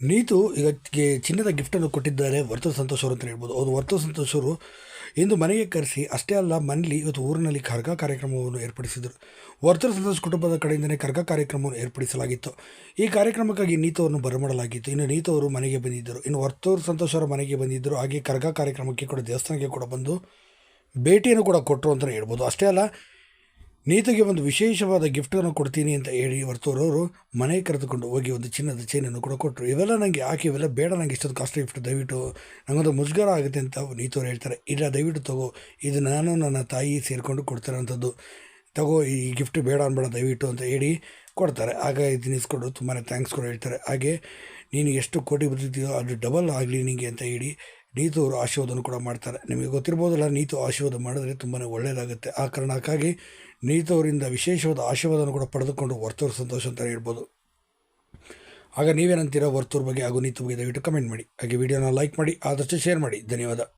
ನೀತು ಈಗ ಚಿನ್ನದ ಗಿಫ್ಟನ್ನು ಕೊಟ್ಟಿದ್ದಾರೆ ವರ್ತ ಸಂತೋಷ್ ಅವರು ಅಂತ ಹೇಳ್ಬೋದು. ಅವರು ವರ್ತ ಸಂತೋಷ್ ಅವರು ಇಂದು ಮನೆಗೆ ಕರೆಸಿ, ಅಷ್ಟೇ ಅಲ್ಲ ಮನೇಲಿ ಇವತ್ತು ಊರಿನಲ್ಲಿ ಕರ್ಗ ಕಾರ್ಯಕ್ರಮವನ್ನು ಏರ್ಪಡಿಸಿದರು. ವರ್ತೂರು ಸಂತೋಷ್ ಕುಟುಂಬದ ಕಡೆಯಿಂದಲೇ ಕರ್ಗ ಕಾರ್ಯಕ್ರಮವನ್ನು ಏರ್ಪಡಿಸಲಾಗಿತ್ತು. ಈ ಕಾರ್ಯಕ್ರಮಕ್ಕಾಗಿ ನೀತವನ್ನು ಬರಮಾಡಲಾಗಿತ್ತು. ಇನ್ನು ನೀತವರು ಮನೆಗೆ ಬಂದಿದ್ದರು. ಇನ್ನು ವರ್ತೂರು ಸಂತೋಷ್ ಅವರ ಮನೆಗೆ ಬಂದಿದ್ದರು. ಹಾಗೆ ಕರ್ಗ ಕಾರ್ಯಕ್ರಮಕ್ಕೆ ಕೂಡ ದೇವಸ್ಥಾನಕ್ಕೆ ಕೂಡ ಬಂದು ಭೇಟಿಯನ್ನು ಕೂಡ ಕೊಟ್ಟರು ಅಂತಲೇ ಹೇಳ್ಬೋದು. ಅಷ್ಟೇ ಅಲ್ಲ ನೀತಿಗೆ ಒಂದು ವಿಶೇಷವಾದ ಗಿಫ್ಟನ್ನು ಕೊಡ್ತೀನಿ ಅಂತ ಹೇಳಿ ಹೊರತೋರವರು ಮನೆಗೆ ಕರೆದುಕೊಂಡು ಹೋಗಿ ಒಂದು ಚಿನ್ನದ ಚೈನನ್ನು ಕೂಡ ಕೊಟ್ಟರು. ಇವೆಲ್ಲ ನನಗೆ ಯಾಕೆ ಇವೆಲ್ಲ ಬೇಡ ನನಗೆ ಇಷ್ಟೊಂದು ಕಾಸ್ಟ್ಲಿ ಗಿಫ್ಟ್ ದಯವಿಟ್ಟು ನನಗೊಂದು ಮುಜುಗರ ಆಗುತ್ತೆ ಅಂತ ನೀತವ್ರು ಹೇಳ್ತಾರೆ. ಇಲ್ಲ, ದಯವಿಟ್ಟು ತಗೋ, ಇದು ನಾನು ನನ್ನ ತಾಯಿ ಸೇರಿಕೊಂಡು ಕೊಡ್ತಿರೋಂಥದ್ದು. ತಗೋ, ಈ ಗಿಫ್ಟ್ ಬೇಡ ಅನ್ಬೇಡ, ದಯವಿಟ್ಟು ಅಂತ ಹೇಳಿ ಕೊಡ್ತಾರೆ. ಆಗ ಇದನ್ನ ಇಸ್ಕೊಂಡು ತುಂಬಾ ಥ್ಯಾಂಕ್ಸ್ ಕೂಡ ಹೇಳ್ತಾರೆ. ಹಾಗೆ ನೀನು ಎಷ್ಟು ಕೋಟಿ ಬರ್ತಿದ್ದೀಯೋ ಅದು ಡಬಲ್ ಆಗಲಿ ನಿನಗೆ ಅಂತ ಹೇಳಿ ನೀತು ಅವರು ಆಶೀರ್ವಾದನ ಕೂಡ ಮಾಡ್ತಾರೆ. ನಿಮಗೆ ಗೊತ್ತಿರ್ಬೋದಲ್ಲ, ನೀತು ಆಶೀರ್ವಾದ ಮಾಡಿದ್ರೆ ತುಂಬಾ ಒಳ್ಳೆಯದಾಗುತ್ತೆ ಆ ಕಾರಣಕ್ಕಾಗಿ ನೀತು ಅವರಿಂದ ವಿಶೇಷವಾದ ಆಶೀರ್ವಾದನ ಕೂಡ ಪಡೆದುಕೊಂಡು ವರ್ತೂರು ಸಂತೋಷ ಅಂತ ಹೇಳ್ಬೋದು. ಆಗ ನೀವೇನಂತೀರ ವರ್ತೂರ್ ಬಗ್ಗೆ ಹಾಗೂ ನೀತು ಬಗ್ಗೆ ದಯವಿಟ್ಟು ಕಮೆಂಟ್ ಮಾಡಿ. ಹಾಗೆ ವಿಡಿಯೋನ ಲೈಕ್ ಮಾಡಿ, ಆದಷ್ಟು ಶೇರ್ ಮಾಡಿ. ಧನ್ಯವಾದ.